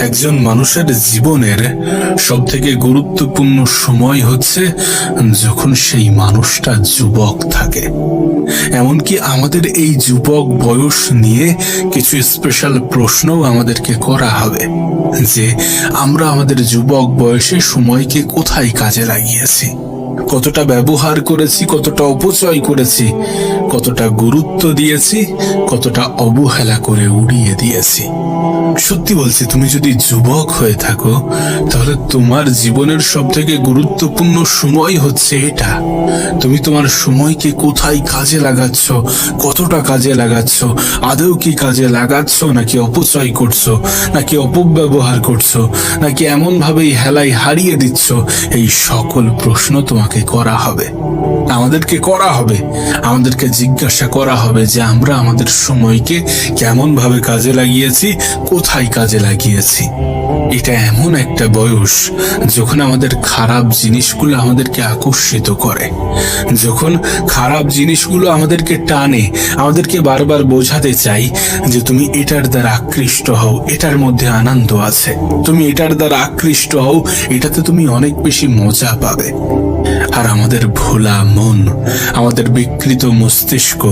একজন মানুষের জীবনের সব থেকে গুরুত্বপূর্ণ সময় হচ্ছে যখন সেই মানুষটা যুবক থাকে। এমনকি আমাদের এই যুবক বয়স নিয়ে কিছু স্পেশাল প্রশ্নও আমাদেরকে করা হবে যে, আমরা আমাদের যুবক বয়সে সময়কে কোথায় কাজে লাগিয়েছি? কতটা ব্যবহার করেছি, কতটা অপচয় করেছি, কতটা গুরুত্ব দিয়েছি, কতটা অবহেলা করে উড়িয়ে দিয়েছি। সত্যি বলছি, তুমি যদি যুবক হয়ে থাকো, তাহলে তোমার জীবনের সব থেকে গুরুত্বপূর্ণ সময় হচ্ছে এটা। তুমি তোমার সময়কে কোথায় কাজে লাগাচ্ছ, কতটা কাজে লাগাচ্ছ, আদৌ কি কাজে লাগাচ্ছ, নাকি অপচয় করছ, নাকি অপব্যবহার করছ, নাকি এমন ভাবেই হেলাই হারিয়ে দিচ্ছ, এই সকল প্রশ্ন তোমাকে করা হবে। আমাদেরকে করা হবে। আমাদেরকে জিজ্ঞাসা করা হবে যে আমরা আমাদের সময়কে কেমন ভাবে কাজে লাগিয়েছি, কোথায় কাজে লাগিয়েছি। এটা এমন একটা বয়স যখন আমাদের খারাপ জিনিসগুলো আমাদেরকে আকর্ষিত করে। যখন খারাপ জিনিসগুলো আমাদেরকে টানে, আমাদেরকে বারবার বোঝাতে চাই যে তুমি এটার দ্বারা আকৃষ্ট হও, এটার মধ্যে আনন্দ আছে। তুমি এটার দ্বারা আকৃষ্ট হও, এটাতে তুমি অনেক বেশি মজা পাবে। আর আমাদের ভোলা মন, আমাদের বিকৃত মস্তিষ্ক,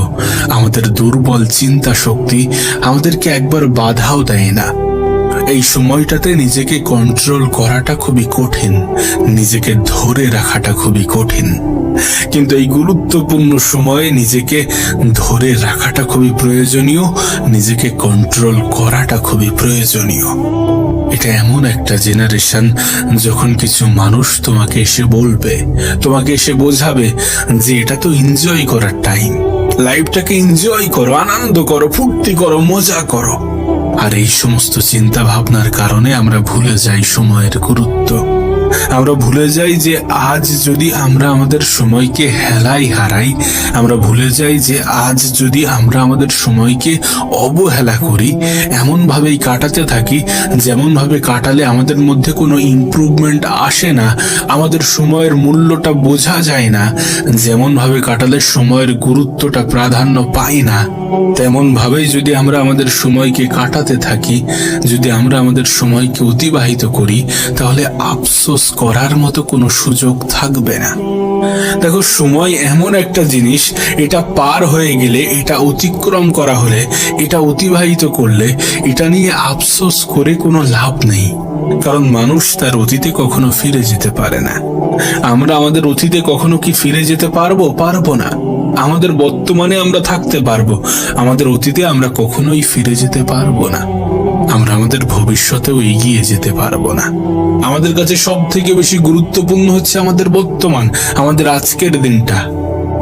আমাদের দুর্বল চিন্তা শক্তি আমাদেরকে একবার বাধাও দেয় না। এই সময়টাতে নিজেকে কন্ট্রোল করাটা খুবই কঠিন, নিজেকে ধরে রাখাটা খুবই কঠিন। কিন্তু এই গুরুত্বপূর্ণ সময়ে নিজেকে ধরে রাখাটা খুবই প্রয়োজনীয়, নিজেকে কন্ট্রোল করাটা খুবই প্রয়োজনীয়। এটা এমন একটা জেনারেশন যখন কিছু মানুষ তোমাকে এসে বলবে, তোমাকে এসে বোঝাবে যে এটা তো এনজয় করার টাইম লাইফটাকে এনজয় করো, আনন্দ করো, ফুর্তি করো, মজা করো। আর এই সমস্ত চিন্তা ভাবনার কারণে আমরা ভুলে যাই সময়ের গুরুত্ব। আমরা ভুলে যাই যে আজ যদি আমরা আমাদের সময়কে হেলাই হারাই, আমরা ভুলে যাই যে আজ যদি আমরা আমাদের সময়কে অবহেলা করি, এমনভাবেই কাটাতে থাকি, যেমনভাবে কাটালে আমাদের মধ্যে কোনো ইমপ্রুভমেন্ট আসে না, আমাদের সময়ের মূল্যটা বোঝা যায় না, যেমনভাবে কাটালে সময়ের গুরুত্বটা প্রাধান্য পাই না তেমন ভাবেই যদি আমরা আমাদের সময়কে কাটাতে থাকি, যদি আমরা আমাদের সময়কে অতিবাহিত করি, তাহলে আফসোস করার মতো কোনো সুযোগ থাকবে না। দেখো, সময় এমন একটা জিনিস, এটা পার হয়ে গেলে, এটা অতিক্রম করা হলে, এটা অতিবাহিত করলে, এটা নিয়ে আফসোস করে কোনো লাভ নেই। কারণ মানুষ তার অতীতে কখনো ফিরে যেতে পারে না। আমরা আমাদের অতীতে কখনো কি ফিরে যেতে পারব? পারব না। আমাদের বর্তমানে আমরা থাকতে পারব। আমাদের অতীতে আমরা কখনোই ফিরে যেতে পারব না। আমরা আমাদের ভবিষ্যতেও এগিয়ে যেতে পারব না। আমাদের কাছে সব থেকে বেশি গুরুত্বপূর্ণ হচ্ছে আমাদের বর্তমান, আমাদের আজকের দিনটা।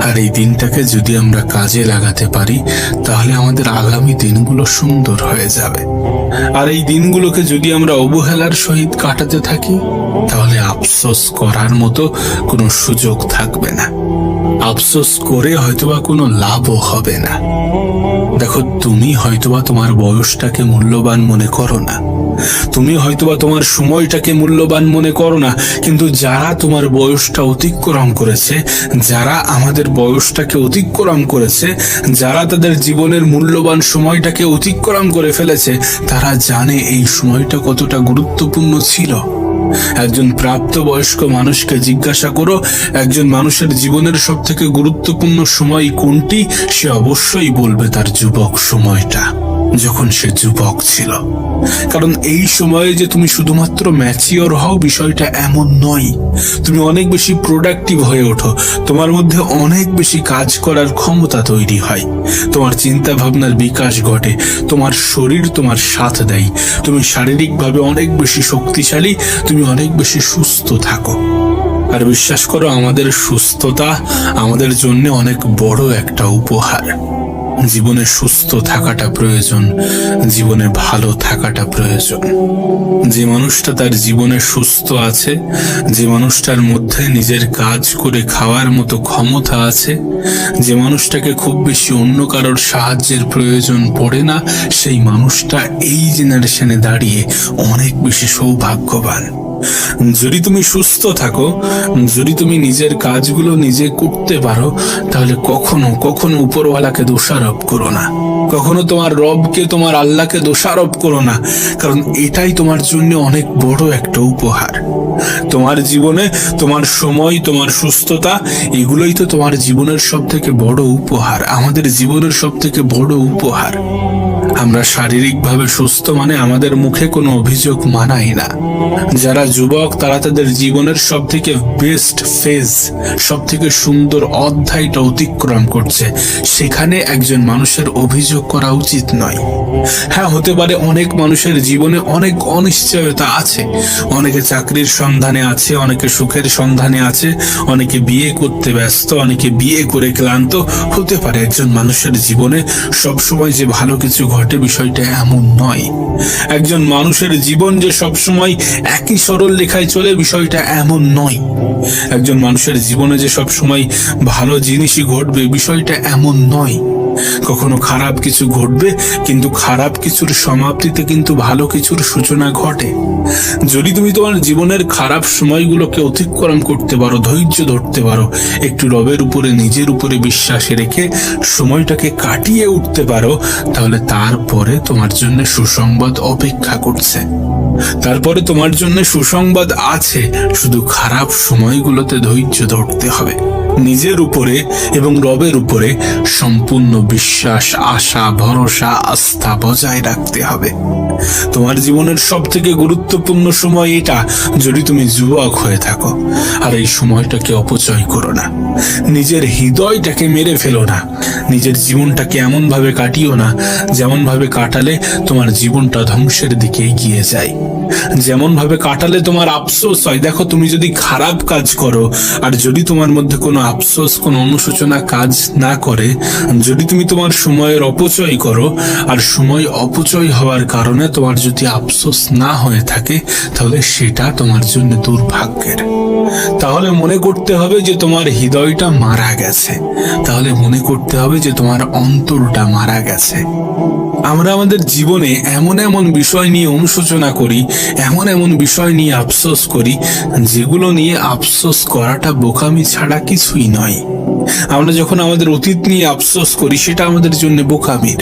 আর এই দিনটাকে যদি আমরা কাজে লাগাতে পারি, তাহলে আমাদের আগামী দিনগুলো সুন্দর হয়ে যাবে। আর এই দিনগুলোকে যদি আমরা অবহেলার সহিত কাটাতে থাকি, তাহলে আফসোস করার মতো কোনো সুযোগ থাকবে না। আফসোস করে হয়তোবা কোনো লাভও হবে না। দেখো, তুমি হয়তোবা তোমার বয়সটাকে মূল্যবান মনে করো না। তুমি হয়তোবা তোমার সময়টাকে মূল্যবান মনে করো না, কিন্তু যারা তোমার বয়সটা অতিক্রম করেছে, যারা আমাদের বয়সটাকে অতিক্রম করেছে, যারা তাদের জীবনের মূল্যবান সময়টাকে অতিক্রম করে ফেলেছে, তারা জানে এই সময়টা কতটা গুরুত্বপূর্ণ ছিল। একজন প্রাপ্তবয়স্ক মানুষকে জিজ্ঞাসা করো, একজন মানুষের জীবনের সব থেকে গুরুত্বপূর্ণ সময় কোনটি? সে অবশ্যই বলবে তার যুবক সময়টা। যখন সে যুবক ছিল। কারণ এই সময়ে যে তুমি শুধুমাত্র ম্যাচিওর হও বিষয়টা এমন নয়। তুমি অনেক বেশি প্রোডাক্টিভ হয়ে ওঠো। তোমার মধ্যে অনেক বেশি কাজ করার ক্ষমতা তৈরি হয়। তোমার চিন্তা ভাবনার বিকাশ ঘটে। তোমার শরীর তোমার সাথ দেয়। তুমি শারীরিকভাবে অনেক বেশি শক্তিশালী। তুমি অনেক বেশি সুস্থ থাকো। আর বিশ্বাস করো, আমাদের সুস্থতা আমাদের জন্য অনেক বড় একটা উপহার। জীবনে সুস্থ থাকাটা প্রয়োজন, জীবনে ভালো থাকাটা প্রয়োজন। যে মানুষটা তার জীবনে সুস্থ আছে, যে মানুষটার মধ্যে নিজের কাজ করে খাওয়ার মতো ক্ষমতা আছে, যে মানুষটাকে খুব বেশি অন্য কারোর সাহায্যের প্রয়োজন পড়ে না, সেই মানুষটা এই জেনারেশনে দাঁড়িয়ে অনেক বেশি সৌভাগ্যবান। যদি তুমি সুস্থ থাকো, যদি তুমি নিজের কাজগুলো নিজে করতে পারো, তাহলে কখনো কখনো উপরওয়ালাকে দোষারোপ করো না। কখনো তোমার রবকে, তোমার আল্লাহকে দোষারোপ করো না, কারণ এটাই তোমার জন্য অনেক বড় একটা উপহার। তোমার জীবনে তোমার সময়, তোমার সুস্থতা, এগুলোই তো তোমার জীবনের সব থেকে বড় উপহার। আমাদের জীবনের সব থেকে বড় উপহার। আমরা শারীরিকভাবে সুস্থ মানে আমাদের মুখে কোনো অভিযোগ মানাই না। যারা যুবক, তারা তাদের জীবনের সব থেকে বেস্ট ফেজ সব থেকে সুন্দর অধ্যায়টা অতিক্রম করছে। সেখানে একজন মানুষের অভিযোগ করা উচিত নয়। হ্যাঁ হতে পারে অনেক মানুষের জীবনে অনেক অনিশ্চয়তা আছে। অনেকে চাকরির সন্ধানে আছে, অনেকে সুখের সন্ধানে আছে, অনেকে বিয়ে করতে ব্যস্ত, অনেকে বিয়ে করে ক্লান্ত। হতে পারে একজন মানুষের জীবনে সবসময় যে ভালো কিছু ঘটে বিষয়টা এমন নয়। একজন মানুষের জীবন যে সবসময় একই সরল লেখায় চলে বিষয়টা এমন নয়। একজন মানুষের জীবনে যে সবসময় ভালো জিনিসই ঘটবে বিষয়টা এমন নয়। কখনো খারাপ কিছু ঘটবে, কিন্তু খারাপ কিছুর সমাপ্তিতে কিন্তু ভালো কিছুর সূচনা ঘটে। যদি তুমি তোমার জীবনের খারাপ সময়গুলোকে অতিক্রম করতে পারো, ধৈর্য ধরতে পারো, একটু রবের উপরে, নিজের উপরে বিশ্বাস রেখে সময়টাকে কাটিয়ে উঠতে পারো, তাহলে তারপরে তোমার জন্য সুসংবাদ অপেক্ষা করছে। তারপরে তোমার জন্য সুসংবাদ আছে, শুধু খারাপ সময়গুলোতে ধৈর্য ধরতে হবে। নিজের উপরে এবং রবের উপরে সম্পূর্ণ বিশ্বাস, আশা, ভরসা, আস্থা বজায় রাখতে হবে। তোমার জীবনের সব থেকে গুরুত্বপূর্ণ সময় এটা, যদি তুমি যুবক হয়ে থাকো। আর এই সময়টাকে অপচয় করো না। নিজের হৃদয়টাকে মেরে ফেলো না। নিজের জীবনটাকে এমন ভাবে কাটিও না যেমন ভাবে কাটালে তোমার জীবনটা ধ্বংসের দিকে এগিয়ে যায়। যেমন ভাবে কাটালে তোমার আফসোস হয়। দেখো, তুমি যদি খারাপ কাজ করো, আর যদি তোমার মধ্যে কোনো আফসোস, কোনো অনুশোচনা কাজ না করে, যদি তুমি তোমার সময়ের অপচয় করো, আর সময় অপচয় হওয়ার কারণে তোমার যদি আফসোস না হয়ে থাকে, তাহলে সেটা তোমার জন্য দুর্ভাগ্যের। তাহলে মনে করতে হবে যে তোমার হৃদয়টা মারা গেছে। তাহলে মনে করতে হবে যে তোমার অন্তরটা মারা গেছে। আমরা আমাদের জীবনে এমন এমন বিষয় নিয়ে অনুশোচনা করি এমন এমন বিষয় নিয়ে আফসোস করি, যেগুলো নিয়ে আফসোস করাটা বোকামি ছাড়া কিছুই নয়। আমরা যখন আমাদের অতীত নিয়ে আফসোস করি, সেটা আমাদের জন্য বোকামির।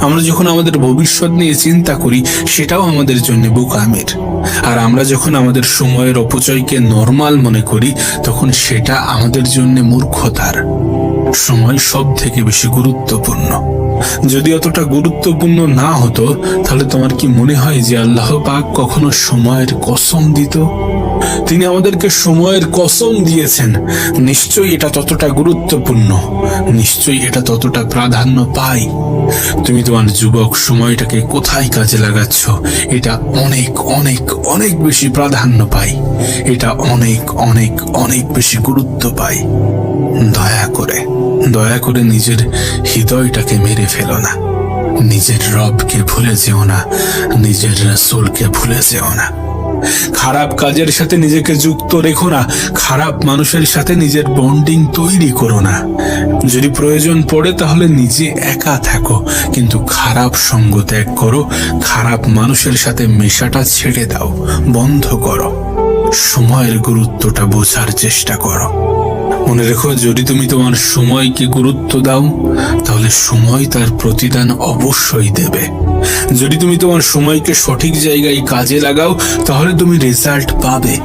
আমরা যখন আমাদের ভবিষ্যৎ নিয়ে চিন্তা করি, সেটাও আমাদের জন্য বোকামির। আর আমরা যখন আমাদের সময়ের অপচয়কে নর্মাল মনে করি, তখন সেটা আমাদের জন্য মূর্খতার। সময় সব থেকে বেশি গুরুত্বপূর্ণ। যদি অতটা গুরুত্বপূর্ণ না হতো, তাহলে তোমার কি মনে হয় যে আল্লাহ পাক কখনো সময়ের কসম দিত? তিনি আমাদেরকে সময়ের কসম দিয়েছেন। নিশ্চয়ই এটা ততটা গুরুত্বপূর্ণ। নিশ্চয়ই এটা ততটা প্রাধান্য পায়। তুমি তোমার যুবক, সময়টাকে কোথায় কাজে লাগাচ্ছ? এটা অনেক অনেক অনেক বেশি প্রাধান্য পাই। এটা অনেক অনেক অনেক বেশি গুরুত্ব পাই। দয়া করে দয়া করে নিজের হৃদয়টাকে মেরে ফেলো না। নিজের রবকে ভুলে যেও না। নিজের রসুলকে ভুলে যেও না। খারাপ কাজের সাথে নিজেকে যুক্ত রেখো না। খারাপ মানুষের সাথে নিজের বন্ডিং তৈরি করো না। যদি প্রয়োজন পড়ে তাহলে নিজে একা থাকো, কিন্তু খারাপ সঙ্গ ত্যাগ করো। খারাপ মানুষের সাথে মেশাটা ছেড়ে দাও, বন্ধ করো। সময়ের গুরুত্বটা বোঝার চেষ্টা করো। মনে রেখো, যদি তুমি তোমার সময়কে গুরুত্ব দাও, তাহলে সময় তার প্রতিদান অবশ্যই দেবে। যদি তুমি তোমার সময়কে সঠিক জায়গায় কাজে লাগাও, তাহলে তুমি রেজাল্ট পাবে।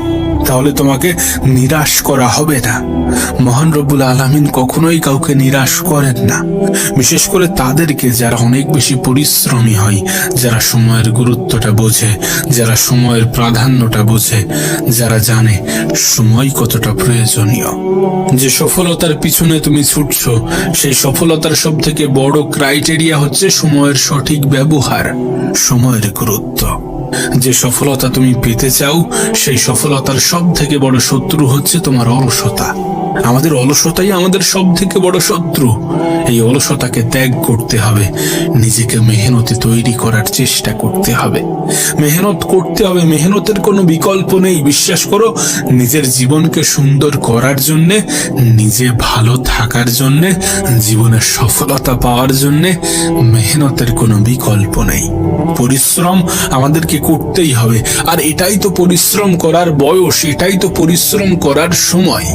তাহলে তোমাকে নিরাশ করা হবে না। মহান রব্বুল আলমিন কখনোই কাউকে নিরাশ করেন না। বিশেষ করে তাদেরকে যারা অনেক বেশি পরিশ্রমী হয়, যারা সময়ের গুরুত্বটা বোঝে, যারা সময়ের প্রাধান্যটা বোঝে, যারা জানে সময় কতটা প্রয়োজনীয়। যে সফলতার পিছনে তুমি ছুটছ, সেই সফলতার সব থেকে বড় ক্রাইটেরিয়া হচ্ছে সময়ের সঠিক ব্যবহার, সময়ের গুরুত্ব। যে সফলতা তুমি পেতে চাও, সেই সফলতার সব থেকে বড় শত্রু হচ্ছে তোমার অলসতা। আমাদের অলসতাই আমাদের সব থেকে বড় শত্রু। এই অলসতাকে ত্যাগ করতে হবে। নিজেকে মেহনতে তৈরি করার চেষ্টা করতে হবে। মেহনত করতে হবে। মেহনতের কোনো বিকল্প নেই। বিশ্বাস করো, নিজের জীবনকে সুন্দর করার জন্যে, নিজে ভালো থাকার জন্যে জীবনের সফলতা পাওয়ার জন্যে মেহনতের কোনো বিকল্প নেই। পরিশ্রম আমাদেরকে করতেই হবে। আর এটাই তো পরিশ্রম করার বয়স এটাই তো পরিশ্রম করার সময়।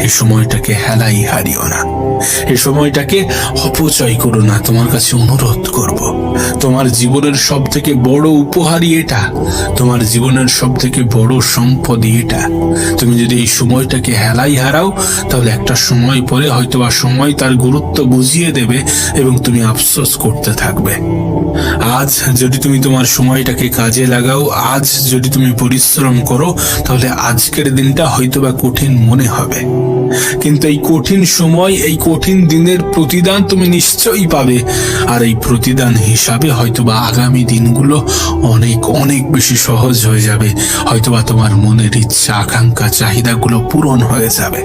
এই সময়টাকে হেলাই হারিও না। এই সময়টাকে অপচয় করো না, তোমার কাছে অনুরোধ করব। তোমার জীবনের সব থেকে বড় উপহারই এটা। তোমার জীবনের সব থেকে বড় সম্পদই এটা। তুমি যদি এই সময়টাকে হেলাই হারাও, তাহলে একটা সময় পরে হয়তো বা সময় তার গুরুত্ব বুঝিয়ে দেবে এবং তুমি আফসোস করতে থাকবে। আজ যদি তুমি তোমার সময়টাকে কাজে লাগাও, আজ যদি তুমি পরিশ্রম করো, তাহলে আজকের দিনটা হয়তোবা কঠিন মনে হবে। কিন্তু এই কঠিন সময়, এই কঠিন দিনের প্রতিদান তুমি নিশ্চয়ই পাবে। আর এই প্রতিদান হিসাবে হয়তোবা আগামী দিনগুলো অনেক অনেক বেশি সহজ হয়ে যাবে। হয়তোবা তোমার মনের ইচ্ছা, আকাঙ্ক্ষা, চাহিদাগুলো পূরণ হয়ে যাবে।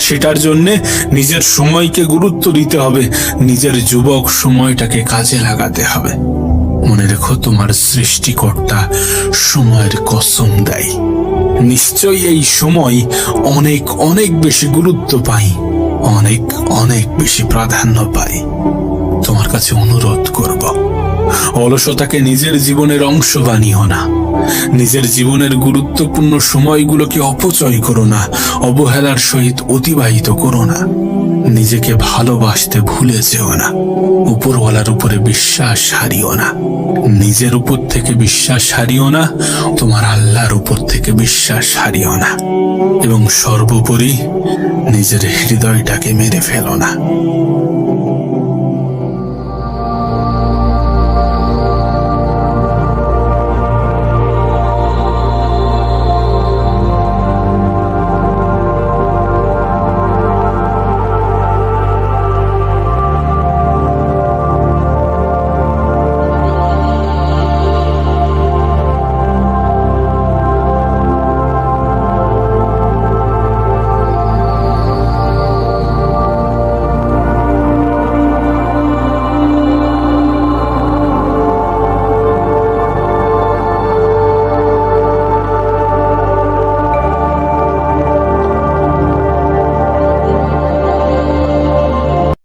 সেটার জন্যে নিজের সময়কে গুরুত্ব দিতে হবে। নিজের যুবক সময়টাকে কাজে লাগাতে হবে। মনে রেখো, তোমার সৃষ্টিকর্তা সময়ের কসম দেয়। নিশ্চয়ই এই সময় অনেক অনেক বেশি গুরুত্ব পাই, অনেক অনেক বেশি প্রাধান্য পাই। তোমার কাছে অনুরোধ করব, অলসতাকে নিজের জীবনের অংশ বানিও না। নিজের জীবনের গুরুত্বপূর্ণ সময়গুলোকে অপচয় করো না, অবহেলার সহিত অতিবাহিত করো না। নিজেকে ভালোবাসতে ভুলে যেও না। উপরওয়ালার উপরে বিশ্বাস হারিও না। নিজের উপর থেকে বিশ্বাস হারিও না, তোমার আল্লাহর উপর থেকে বিশ্বাস হারিও না। এবং সর্বোপরি নিজের হৃদয়টাকে মেরে ফেলো না।